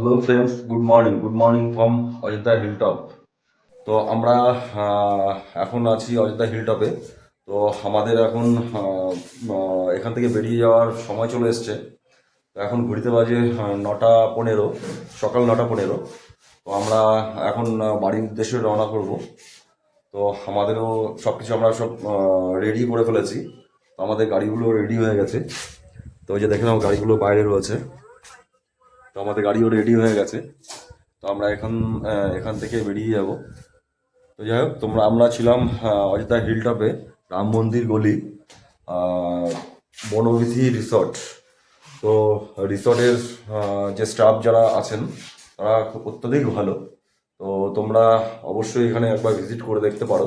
Hello friends good morning good morning from Ayodhya hilltop তো আমরা এখন আছি অযোধ্যা হিলটপে তো আমাদের এখন এখান থেকে বেরিয়ে যাওয়ার সময় চলে এসছে। তো এখন ঘুরিতে বাজে নটা পনেরো, সকাল নটা পনেরো। তো আমরা এখন বাড়ির উদ্দেশ্যে রওনা করব। তো আমাদেরও সব কিছু আমরা সব রেডি করে ফেলেছি। তো আমাদের গাড়িগুলো রেডি হয়ে গেছে। তো ওই যে দেখে গাড়িগুলো বাইরে রয়েছে। আমাদের গাড়িও রেডি হয়ে গেছে। তো আমরা এখন এখান থেকে বেরিয়ে যাব। তো যাই হোক, তোমরা, আমরা ছিলাম অযোধ্যা হিলটপে রাম মন্দির গলি বনবিধি রিসর্ট তো রিসর্টের যে স্টাফ যারা আছেন, তারা অত্যধিক ভালো। তো তোমরা অবশ্যই এখানে একবার ভিজিট করে দেখতে পারো।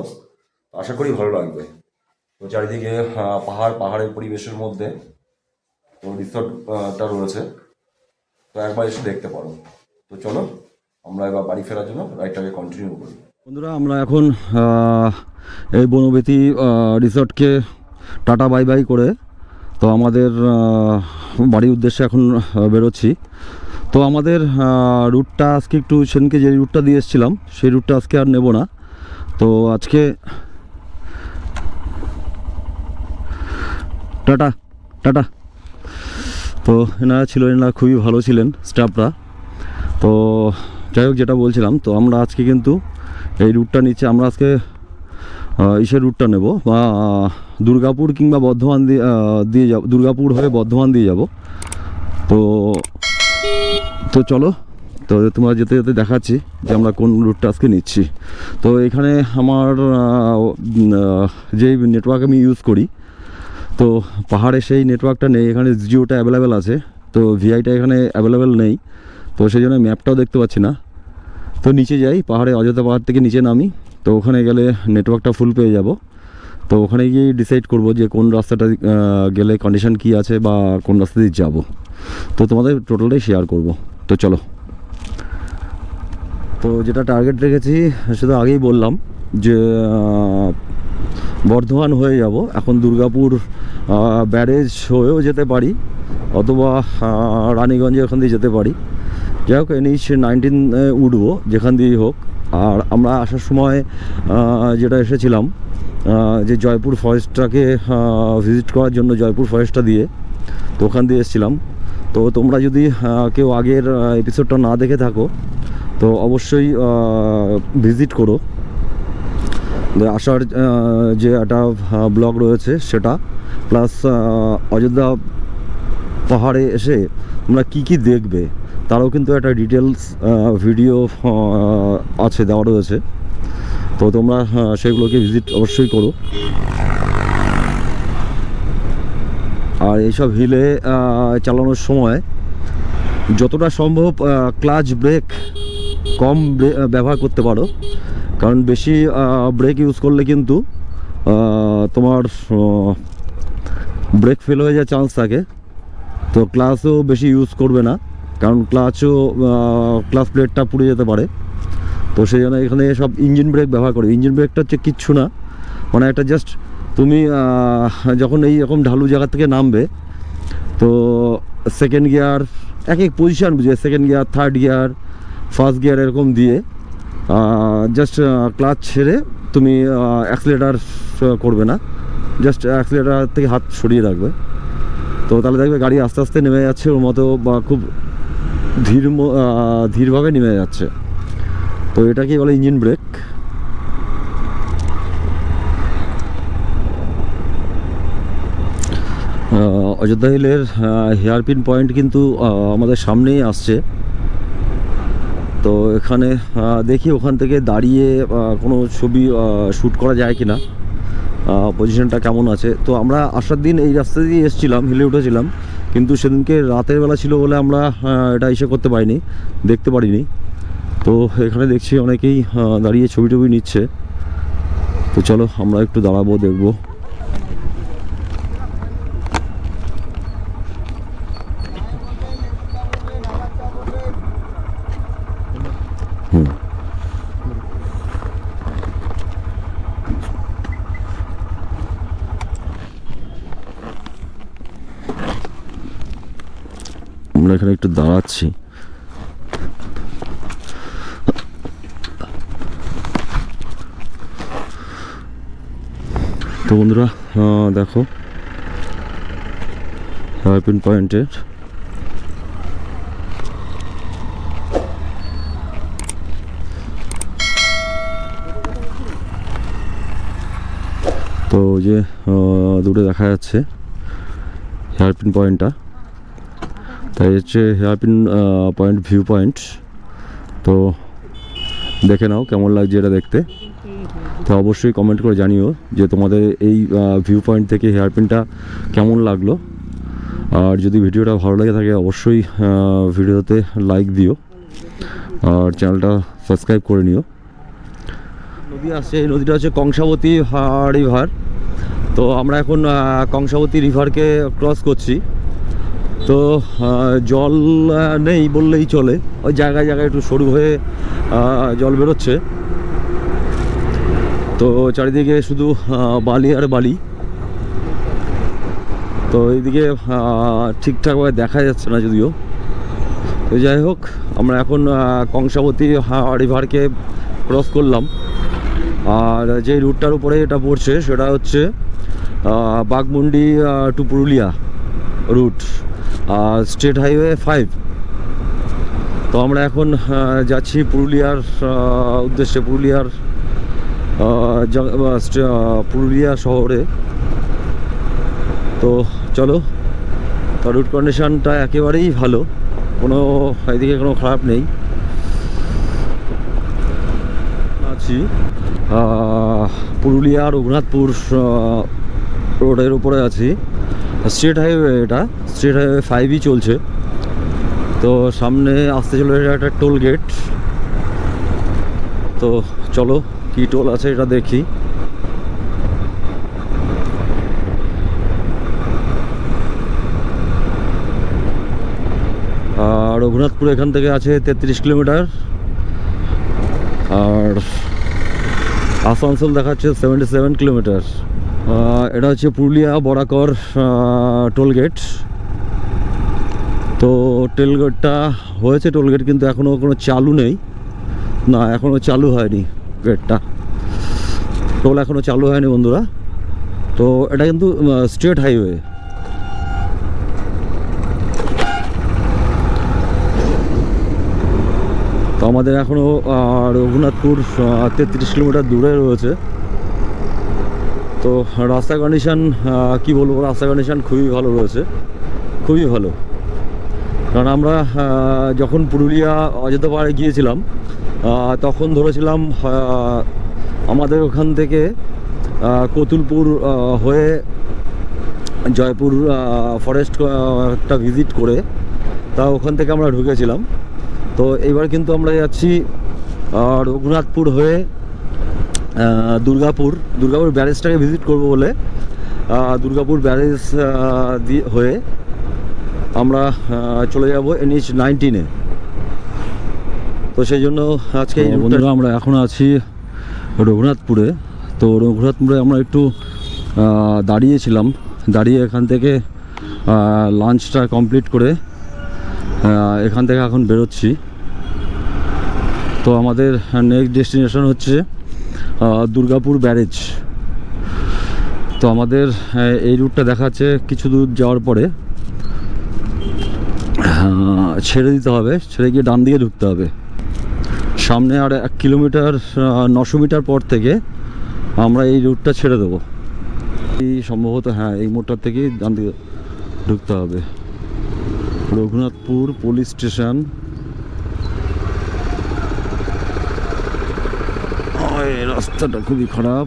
আশা করি ভালো লাগবে। তো চারিদিকে পাহাড়, পাহাড়ের পরিবেশের মধ্যে তো রিসর্টটা রয়েছে। তো একবার এসে দেখতে পারো। তো চলো, আমরা এবার বাড়ি ফেরার জন্য রাইডটাকে কন্টিনিউ করি। বন্ধুরা, আমরা এখন এই বনবেতি রিসর্টকে টাটা বাই বাই করে, তো আমাদের বাড়ির উদ্দেশ্যে এখন বেরোচ্ছি। তো আমাদের রুটটা আজকে একটু সেনকে যে রুটটা দিয়ে এসেছিলাম, সেই রুটটা আজকে আর নেব না। তো আজকে, টাটা টাটা। তো এনারা ছিল এনারা খুবই ভালো ছিলেন স্টাফরা তো যাই হোক, যেটা বলছিলাম, তো আমরা আজকে কিন্তু এই রুটটা নিচ্ছে, আমরা আজকে ইসের রুটটা নেব, বা দুর্গাপুর কিংবা বর্ধমান দিয়ে দিয়ে যাব, দুর্গাপুর হয়ে বর্ধমান দিয়ে যাব। তো তো চলো, তো তোমরা যেতে যেতে দেখাচ্ছি যে আমরা কোন রুটটা আজকে নিচ্ছি। তো এখানে আমার যেই নেটওয়ার্ক আমি ইউজ করি তো পাহাড়ে সেই নেটওয়ার্কটা নেই, এখানে জিওটা অ্যাভেলেবেল আছে, তো ভিআইটা এখানে অ্যাভেলেবেল নেই, তো সেই জন্য ম্যাপটাও দেখতে পাচ্ছি না। তো নিচে যাই, পাহাড়ে অযোধ্যা পাহাড় থেকে নিচে নামি, তো ওখানে গেলে নেটওয়ার্কটা ফুল পেয়ে যাব। তো ওখানে গিয়ে ডিসাইড করব যে কোন রাস্তাটা গেলে কন্ডিশন কি আছে বা কোন রাস্তা দিয়ে যাব। তো তোমাদের টোটালটাই শেয়ার করব। তো চলো। তো যেটা টার্গেট রেখেছি, সেটা আগেই বললাম যে বর্ধমান হয়ে যাব। এখন দুর্গাপুর ব্যারেজ হয়েও যেতে পারি, অথবা রানীগঞ্জে ওখান দিয়ে যেতে পারি। যাই হোক, এনএইচ নাইনটিন উঠবো, যেখান দিয়েই হোক। আর আমরা আসার সময় যেটা এসেছিলাম যে জয়পুর ফরেস্টটাকে ভিজিট করার জন্য জয়পুর ফরেস্টটা দিয়ে, তো ওখান দিয়ে এসেছিলাম। তো তোমরা যদি কেউ আগের এপিসোডটা না দেখে থাকো, তো অবশ্যই ভিজিট করো। আসার যে একটা ব্লগ রয়েছে সেটা। প্লাস অযোধ্যা পাহাড়ে এসে তোমরা কি কি দেখবে তারও কিন্তু একটা ডিটেলস ভিডিও আছে, দেওয়া রয়েছে। তো তোমরা সেগুলোকে ভিজিট অবশ্যই করো। আর এইসব হিলে চালানোর সময় যতটা সম্ভব ক্লাচ ব্রেক কম ব্যবহার করতে পারো। কারণ বেশি ব্রেক ইউজ করলে কিন্তু তোমার ব্রেক ফেল হয়ে যাওয়ার চান্স থাকে। তো ক্লাচও বেশি ইউজ করবে না, কারণ ক্লাচও ক্লাচ প্লেটটা পুড়ে যেতে পারে। তো সেই জন্য এখানে সব ইঞ্জিন ব্রেক ব্যবহার করে ইঞ্জিন ব্রেকটা হচ্ছে কিচ্ছু না। মানে একটা জাস্ট তুমি যখন এই রকম ঢালু জায়গা থেকে নামবে, তো সেকেন্ড গিয়ার এক এক পজিশান বুঝে second gear third gear first gear এরকম দিয়ে জাস্ট ক্লাচ ছেড়ে তুমি অ্যাক্সিলেটার করবে না। জাস্ট অ্যাক্সিলেটার থেকে হাত সরিয়ে রাখবে। তো তাহলে দেখবে গাড়ি আস্তে আস্তে নেমে যাচ্ছে, ওর মতো বা খুব ধীর ধীরভাবে নেমে যাচ্ছে। তো এটাকেই বলে ইঞ্জিন ব্রেক অযোধ্যা হিলের হেয়ারপিন পয়েন্ট কিন্তু আমাদের সামনেই আসছে। তো এখানে দেখি ওখান থেকে দাঁড়িয়ে কোনো ছবি শ্যুট করা যায় কি না পজিশনটা কেমন আছে? তো আমরা আসার দিন এই রাস্তা দিয়ে এসেছিলাম, হিলে উঠেছিলাম। কিন্তু সেদিনকে রাতের বেলা ছিল বলে আমরা এটা ইসে করতে পারিনি, দেখতে পারিনি। তো এখানে দেখছি অনেকেই দাঁড়িয়ে ছবি টবি নিচ্ছে। তো চলো আমরা একটু দাঁড়াবো, দেখব। একটু দাঁড়াচ্ছি। তো বন্ধুরা দেখো হাইপিন পয়েন্টের তো যে দূরে দেখা যাচ্ছে হেয়ারপিন পয়েন্টটা তাই হচ্ছে হেয়ারপিন পয়েন্ট ভিউ পয়েন্ট তো দেখে নাও কেমন লাগছে এটা দেখতে। তো অবশ্যই কমেন্ট করে জানিও যে তোমাদের এই ভিউ পয়েন্ট থেকে হেয়ারপিনটা কেমন লাগল। আর যদি ভিডিওটা ভালো লাগে থাকে অবশ্যই ভিডিওতে লাইক দিও। আর চ্যানেলটা সাবস্ক্রাইব করে নিও। নদী আসছে, এই নদীটা হচ্ছে কংসাবতী রিভার তো আমরা এখন কংসাবতী রিভারকে ক্রস করছি। তো জল নেই বললেই চলে। ওই জায়গায় জায়গায় একটু সরু হয়ে জল বেরোচ্ছে। তো চারিদিকে শুধু বালি আর বালি। তো এইদিকে ঠিকঠাকভাবে দেখা যাচ্ছে না যদিও। তো যাই হোক, আমরা এখন কংসাবতী রিভারকে ক্রস করলাম। আর যে রুটটার উপরে এটা পড়ছে, সেটা হচ্ছে Baghmundi to Purulia route state highway five. তো আমরা এখন যাচ্ছি পুরুলিয়ার উদ্দেশ্যে পুরুলিয়ার পুরুলিয়া শহরে। তো চলো রুট কন্ডিশনটা একেবারেই ভালো। কোনো এদিকে কোনো খারাপ নেই। আছি। পুরুলিয়া রঘুনাথপুর রোডের উপরে আছি। স্টেট হাইওয়ে এটা। স্ট্রেট হাইওয়ে ফাইভই চলছে। তো সামনে আসতে চলে একটা টোল গেট তো চলো কি টোল আছে এটা দেখি। আর রঘুনাথপুর এখান থেকে আছে তেত্রিশ কিলোমিটার। আর আসানসোল দেখাচ্ছে সেভেন্টি সেভেন কিলোমিটার এটা হচ্ছে পুরুলিয়া বরাকর টোল গেট তো টোল গেটটা হয়েছে, টোলগেট কিন্তু এখনও কোনো চালু নেই। না এখনও চালু হয়নি গেটটা। টোল এখনও চালু হয়নি বন্ধুরা। তো এটা কিন্তু স্টেট হাইওয়ে। তো আমাদের এখনও রঘুনাথপুর তেত্রিশ কিলোমিটার দূরে রয়েছে। তো রাস্তা কন্ডিশান কি বলব, রাস্তা কন্ডিশন খুবই ভালো রয়েছে। খুবই ভালো। কারণ আমরা যখন পুরুলিয়া অযোধ্যা পাহাড়ে গিয়েছিলাম তখন ধরেছিলাম আমাদের ওখান থেকে কতুলপুর হয়ে জয়পুর ফরেস্ট একটা ভিজিট করে, তা ওখান থেকে আমরা ঢুকেছিলাম। তো এইবার কিন্তু আমরা যাচ্ছি রঘুনাথপুর হয়ে দুর্গাপুর দুর্গাপুর ব্যারেজটাকে ভিজিট করব বলে দুর্গাপুর ব্যারেজ দিয়ে হয়ে আমরা চলে যাব এনএইচ নাইনটিনে। তো সেই জন্য আজকে বন্ধুরা আমরা এখন আছি রঘুনাথপুরে। তো রঘুনাথপুরে আমরা একটু দাঁড়িয়েছিলাম। দাঁড়িয়ে এখান থেকে লাঞ্চটা কমপ্লিট করে এখান থেকে এখন বেরোচ্ছি। তো আমাদের নেক্সট ডেস্টিনেশন হচ্ছে দুর্গাপুর ব্যারেজ। তো আমাদের এই রুটটা দেখাচ্ছে কিছু দূর যাওয়ার পরে। ছেড়ে দিতে হবে, ছেড়ে গিয়ে ডান দিকে ঢুকতে হবে। সামনে আর এক কিলোমিটার নশো মিটার পর থেকে আমরা এই রুটটা ছেড়ে দেবো। এই সম্ভবত হ্যাঁ এই মোড়টার থেকেই ডান দিকে ঢুকতে হবে। Raghunathpur police station. রাস্তাটা খুবই খারাপ।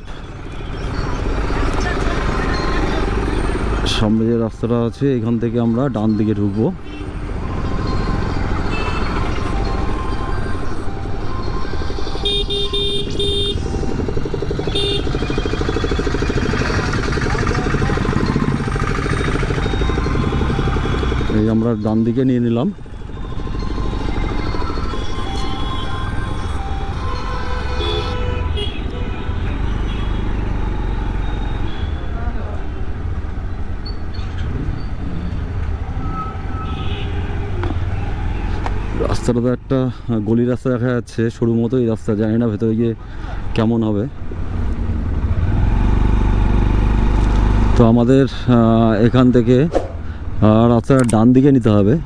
সামনে যে রাস্তাটা আছে, এখান থেকে আমরা ডান দিকে ঢুকবো। আমরা ডান দিকে নিয়ে নিলাম। রাস্তাটা একটা গলি রাস্তা দেখা যাচ্ছে সরু মতো এই রাস্তা, জানি না ভেতরে গিয়ে কেমন হবে। তো আমাদের এখান থেকে আহ, রাস্তার ডান দিকে নিতে হবে।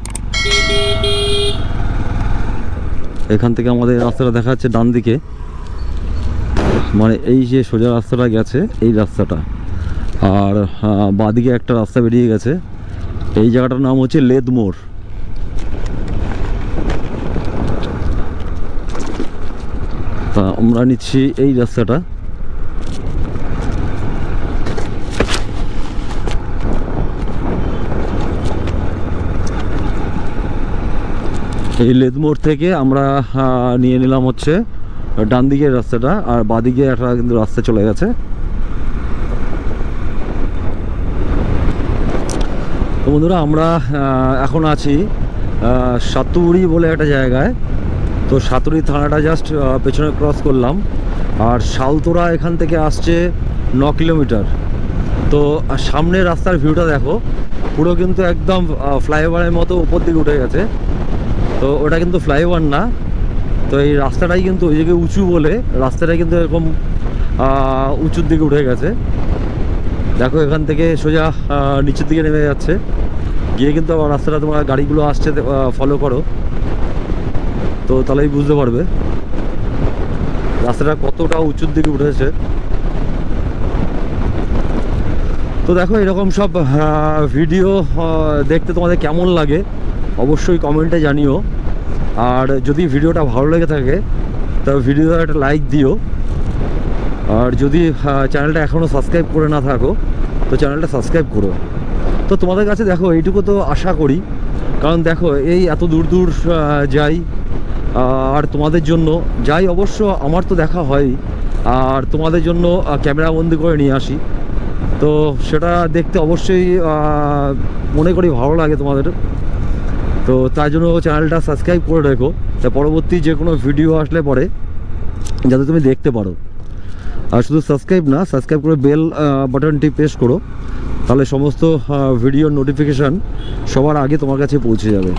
এখান থেকে আমাদের রাস্তাটা দেখা যাচ্ছে ডান দিকে। মানে এই যে সোজা রাস্তাটা গেছে এই রাস্তাটা। আর বাঁদিকে একটা রাস্তা বেরিয়ে গেছে। এই জায়গাটার নাম হচ্ছে লেদ মোড়। তা আমরা নিচ্ছি এই রাস্তাটা। এই লেদমোড় থেকে আমরা নিয়ে নিলাম হচ্ছে ডান দিকের রাস্তাটা আর বাদিকে একটা কিন্তু রাস্তা চলে গেছে। তো বন্ধুরা আমরা এখন আছি সাতুরি বলে একটা জায়গায়। তো সাতুরি থানাটা জাস্ট পেছনে ক্রস করলাম আর শালতোরা এখান থেকে আসছে ন কিলোমিটার। তো আহ, সামনের রাস্তার ভিউটা দেখো পুরো কিন্তু একদম ফ্লাইওভারের মতো উপর দিকে উঠে গেছে। তো ওটা কিন্তু ফ্লাইওভার না। তো এই রাস্তাটাই কিন্তু ওই দিকে উঁচু বলে রাস্তাটা কিন্তু এরকম উঁচুর দিকে উঠে গেছে। দেখো এখান থেকে সোজা নিচের দিকে নেমে যাচ্ছে। গিয়ে কিন্তু আবার রাস্তাটা তোমার গাড়িগুলো আসছে ফলো করো। তো তাহলেই বুঝতে পারবে। রাস্তাটা কতটা উঁচুর দিকে উঠেছে। তো দেখো এরকম সব ভিডিও দেখতে তোমাদের কেমন লাগে। অবশ্যই কমেন্টে জানিও। আর যদি ভিডিওটা ভালো লেগে থাকে তবে ভিডিওটা একটা লাইক দিও। আর যদি চ্যানেলটা এখনও সাবস্ক্রাইব করে না থাকো, তো চ্যানেলটা সাবস্ক্রাইব করো। তো তোমাদের কাছে দেখো, এইটুকু তো আশা করি। কারণ দেখো, এই এত দূর দূর যাই আর তোমাদের জন্য, যাই অবশ্য আমার তো দেখা হয়, আর তোমাদের জন্য ক্যামেরা বন্দি করে নিয়ে আসি। তো সেটা দেখতে অবশ্যই মনে করি ভালো লাগে তোমাদের। তো তার জন্য চ্যানেলটা সাবস্ক্রাইব করে রেখো। তা পরবর্তী যে কোনো ভিডিও আসলে পরে, যাতে তুমি দেখতে পারো। আর শুধু সাবস্ক্রাইব না সাবস্ক্রাইব করে বেল বাটনটি প্রেস করো। তাহলে সমস্ত ভিডিও নোটিফিকেশান সবার আগে তোমার কাছে পৌঁছে যাবে।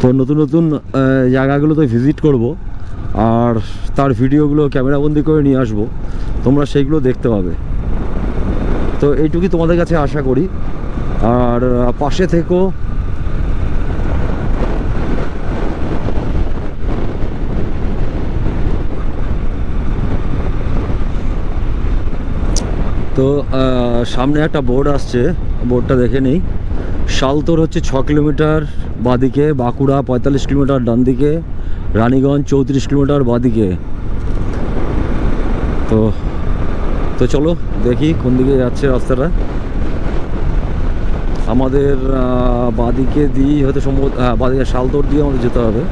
তো নতুন নতুন জায়গাগুলোতে ভিজিট করব। আর তার ভিডিওগুলো ক্যামেরাবন্দি করে নিয়ে আসব। তোমরা সেইগুলো দেখতে পাবে। তো এইটুকুই তোমাদের কাছে আশা করি। আর পাশে থেকো। তো সামনে একটা বোর্ড আসছে বোর্ডটা দেখে নেই। শালতোর হচ্ছে ছ কিলোমিটার বাদিকে, বাঁকুড়া পঁয়তাল্লিশ কিলোমিটার ডান দিকে রানীগঞ্জ চৌত্রিশ কিলোমিটার বাদিকে। তো তো চলো দেখি কোন দিকে যাচ্ছে রাস্তাটা। আমাদের বাদিকে দিয়ে হয়তো সম্ভবত হ্যাঁ বাদিকে, শালতোর দিয়ে আমাদের যেতে হবে।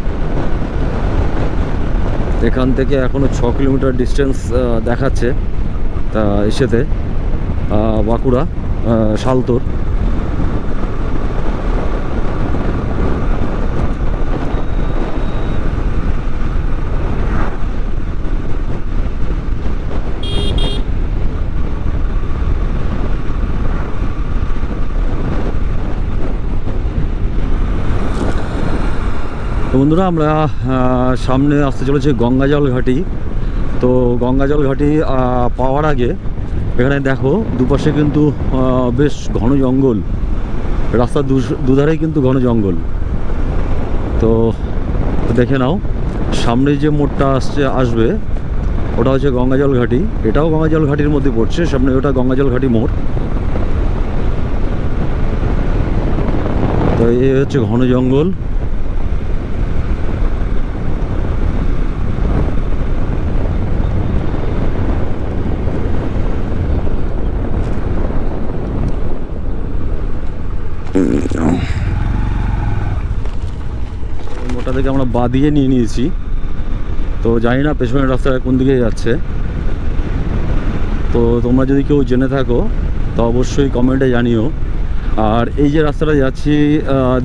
এখান থেকে এখনও ছ কিলোমিটার ডিস্টেন্স দেখাচ্ছে, তা, এসেতে। বাঁকুড়া শালতোর। বন্ধুরা আমরা সামনে আসতে চলেছি গঙ্গাজল ঘাটি। তো গঙ্গাজল ঘাটি পাওয়ার আগে এখানে দেখো, দুপাশে কিন্তু বেশ ঘন জঙ্গল। রাস্তার দুধারেই কিন্তু ঘন জঙ্গল। তো, দেখে নাও সামনে যে মোড়টা আসছে, আসবে, ওটা হচ্ছে গঙ্গাজল ঘাটি। এটাও গঙ্গাজল ঘাটির মধ্যে পড়ছে, সামনে ওটা গঙ্গাজল ঘাটি মোড়। তো এই হচ্ছে ঘন জঙ্গল। থেকে আমরা বা দিয়ে নিয়ে নিয়েছি। তো জানি না পেছনের রাস্তাটা কোন দিকে যাচ্ছে। তো তোমরা যদি কেউ জেনে থাকো, তো অবশ্যই কমেন্টে জানিও। আর এই যে রাস্তাটা যাচ্ছি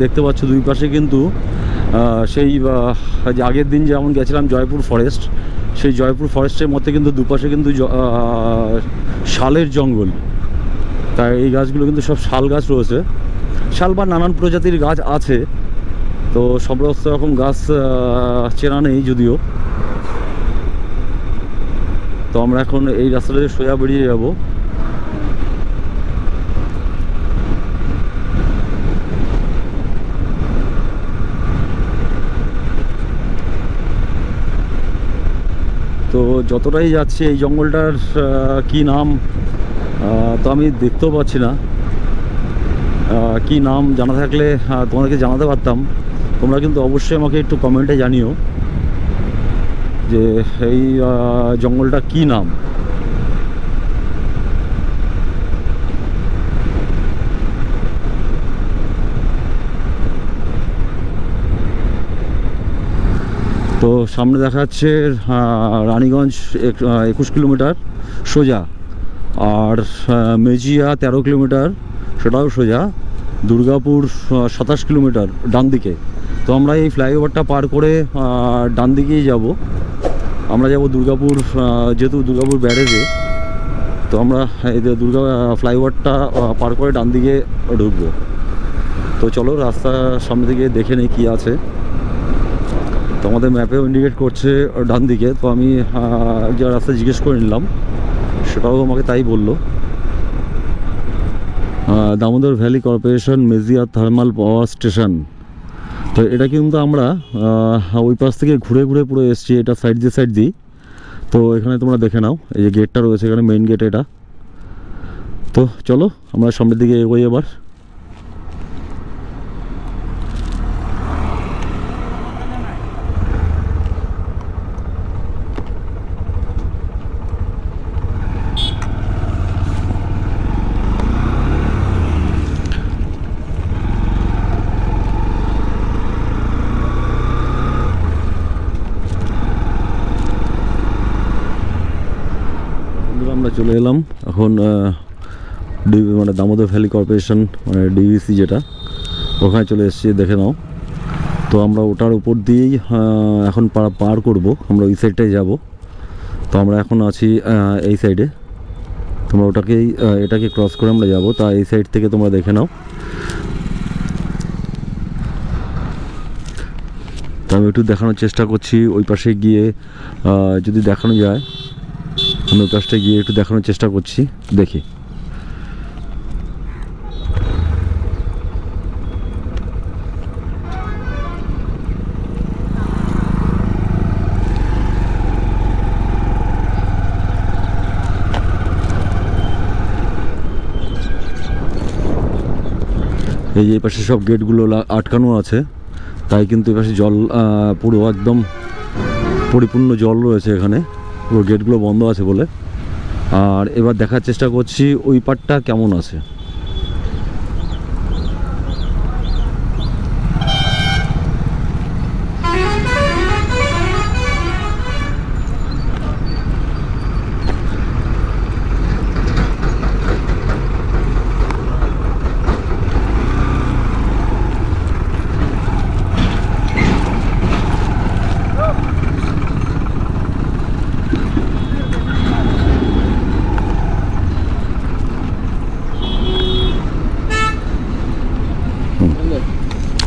দেখতে পাচ্ছ দুই পাশে কিন্তু সেই যে আগের দিন যেমন গেছিলাম জয়পুর ফরেস্ট সেই জয়পুর ফরেস্টের মধ্যে কিন্তু দুপাশে কিন্তু শালের জঙ্গল। তাই এই গাছগুলো কিন্তু সব শাল গাছ রয়েছে। শাল বা নানান প্রজাতির গাছ আছে। তো সব রকম গাছ চেনা নেই যদিও। তো আমরা এখন এই রাস্তাটা সোজা বেরিয়ে যাব। তো যতটাই যাচ্ছে, এই জঙ্গলটার কি নাম তো আমি দেখতেও পাচ্ছি না। কি নাম জানা থাকলে তোমাদেরকে জানাতে পারতাম। তোমরা কিন্তু অবশ্যই আমাকে একটু কমেন্টে জানিও যে এই জঙ্গলটা কি নাম? তো সামনে দেখা যাচ্ছে রানীগঞ্জ এক- একুশ কিলোমিটার সোজা আর মেজিয়া তেরো কিলোমিটার, সেটাও সোজা। দুর্গাপুর সাতাশ কিলোমিটার ডান দিকে তো আমরা এই ফ্লাইওভারটা পার করে ডান দিকেই যাব। আমরা যাব দুর্গাপুর যেহেতু দুর্গাপুর ব্যারেজে, তো আমরা দুর্গা ফ্লাইওভারটা পার করে ডান দিকে ঢুকবো। তো চলো রাস্তার সামনে থেকে দেখে নিই কী আছে। তো আমাদের ম্যাপেও ইন্ডিকেট করছে ডান দিকে, তো আমি যে রাস্তা জিজ্ঞেস করে নিলাম, সেটাও আমাকে তাই বলল। Damodar valley corporation, Mejia thermal power station. তো এটা কিন্তু আমরা ওই পাশ থেকে ঘুরে ঘুরে পুরো এসছি, এটা সাইড দিয়ে সাইড দিই তো এখানে তোমরা দেখে নাও, এই যে গেটটা রয়েছে এখানে মেইন গেট এটা। তো চলো, আমরা সামনের দিকে এগোই এবার বন্ধুরা আমরা চলে এলাম এখন মানে দামোদর ভ্যালি কর্পোরেশন মানে ডিভিসি যেটা, ওখানে চলে এসেছি, দেখে নাও। তো আমরা ওটার উপর দিয়েই এখন পার পার করব। আমরা ওই সাইডটাই যাব। তো আমরা এখন আছি এই সাইডে তোমরা ওটাকেই এটাকে ক্রস করে আমরা যাব। তা এই সাইড থেকে তোমরা দেখে নাও। তো আমি একটু দেখানোর চেষ্টা করছি। ওই পাশে গিয়ে যদি দেখানো যায় আমি পাশটা গিয়ে একটু দেখানোর চেষ্টা করছি। দেখি। এই যে পাশে সব গেটগুলো আটকানো আছে, তাই কিন্তু এই পাশে জল পুরো একদম পরিপূর্ণ জল রয়েছে এখানে। পুরো গেটগুলো বন্ধ আছে বলে। আর এবার দেখার চেষ্টা করছি ওই পাটটা কেমন আছে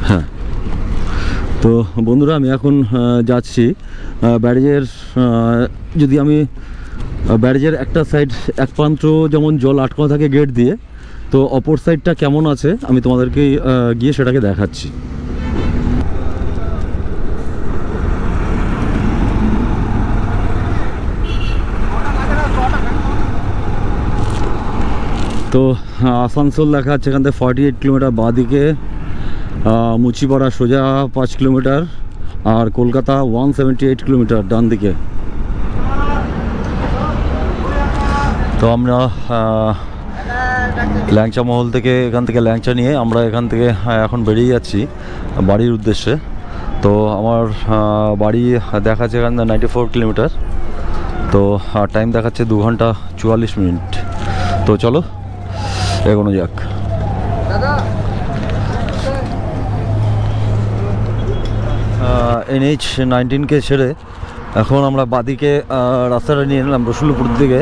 হ্যাঁ তো বন্ধুরা, আমি এখন যাচ্ছি ব্যারেজের যদি আমি ব্যারেজের একটা সাইড এক প্রান্ত যেমন জল আটকানো থাকে গেট দিয়ে, তো অপর সাইডটা কেমন আছে আমি তোমাদেরকে গিয়ে সেটাকে দেখাচ্ছি। তো আসানসোল দেখা যাচ্ছে, এখান থেকে ফর্টি এইট কিলোমিটার বাঁদিকে মুচিপাড়া সোজা পাঁচ কিলোমিটার আর Kolkata one seventy eight kilometre ডান দিকে। তো আমরা ল্যাংচা মহল থেকে এখান থেকে ল্যাংচা নিয়ে আমরা এখান থেকে এখন বেরিয়ে যাচ্ছি বাড়ির উদ্দেশ্যে। তো আমার বাড়ি দেখাচ্ছে এখান নাইনটি ফোর কিলোমিটার। তো টাইম দেখাচ্ছে দু ঘণ্টা চুয়াল্লিশ মিনিট। তো চলো, এগোনো যাক। এনএইচ নাইনটিনকে ছেড়ে এখন আমরা বাদিকে রাস্তাটা নিয়ে নিলাম, রসুলপুর দিকে।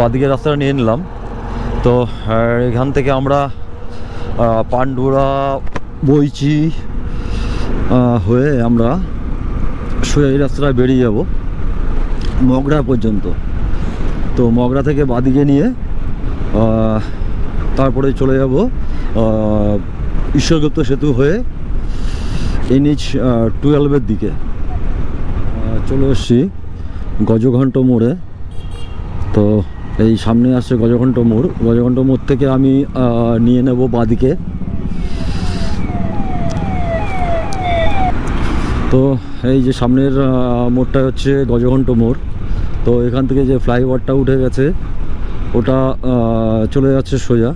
বাদিকে রাস্তাটা নিয়ে নিলাম। তো এখান থেকে আমরা পান্ডুরা বইচি হয়ে আমরা এই রাস্তাটা বেরিয়ে যাব, মগরা পর্যন্ত। তো মগরা থেকে বাদিকে নিয়ে তারপরে চলে যাব ঈশ্বরগুপ্ত সেতু হয়ে এনএইচ টুয়েলভের দিকে। চলে এসছি গজঘণ্ট মোড়ে। তো এই সামনে আসছে গজঘণ্ট মোড়। গজঘণ্ট মোড় থেকে আমি নিয়ে নেব বাদিকে। তো এই যে সামনের মোড়টা হচ্ছে গজঘণ্ট মোড়। তো এখান থেকে যে ফ্লাইওভারটা উঠে গেছে, ওটা চলে যাচ্ছে সোজা।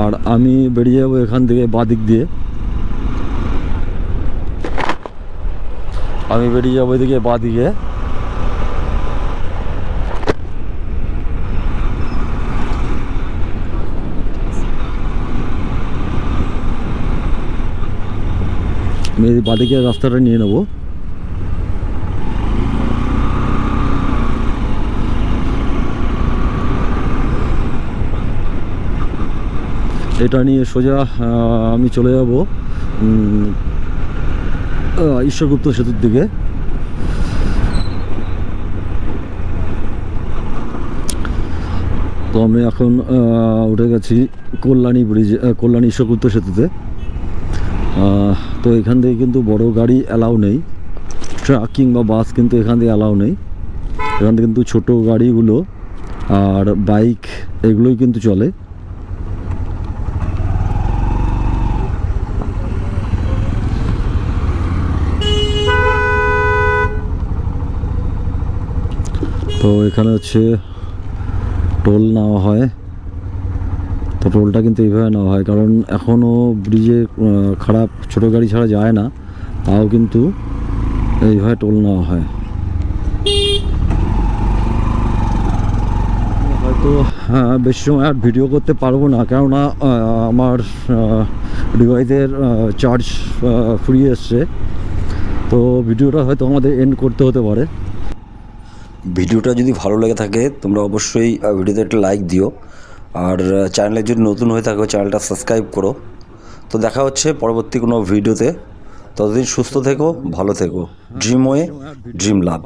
আর আমি বেরিয়ে যাব এখান থেকে বাদিক দিয়ে। আমি বেরিয়ে যাব এদিকে বাদিকে। আমি এই বাদিকে রাস্তাটা নিয়ে নেব। এটা নিয়ে সোজা আমি চলে যাব। ঈশ্বরগুপ্ত সেতুর দিকে। তো আমি এখন উঠে গেছি কল্যাণী ব্রিজে কল্যাণী ঈশ্বরগুপ্ত সেতুতে। তো এখান থেকে কিন্তু বড় গাড়ি অ্যালাউ নেই। ট্রাক কিংবা বাস কিন্তু এখান থেকে অ্যালাউ নেই। এখান থেকে কিন্তু ছোট গাড়িগুলো আর বাইক এগুলোই কিন্তু চলে। তো এখানে হচ্ছে টোল নেওয়া হয়। তো টোলটা কিন্তু এইভাবে নেওয়া হয়, কারণ এখনও ব্রিজে খারাপ ছোট গাড়ি ছাড়া যায় না, তাও কিন্তু এইভাবে টোল নেওয়া হয়। হয়তো হ্যাঁ বেশি সময় আর ভিডিও করতে পারব না, কেননা আমার ডিভাইসের চার্জ ফুরিয়ে এসছে। তো ভিডিওটা হয়তো আমাদের এন্ড করতে হতে পারে। ভিডিওটা যদি ভালো লেগে থাকে, তোমরা অবশ্যই ভিডিওতে একটা লাইক দিও। আর চ্যানেলে যদি নতুন হয়ে থাকো চ্যানেলটা সাবস্ক্রাইব করো। তো দেখা হচ্ছে পরবর্তী কোনো ভিডিওতে। ততদিন সুস্থ থেকো, ভালো থেকো। ড্রিম ওয়ে ড্রিম লাভ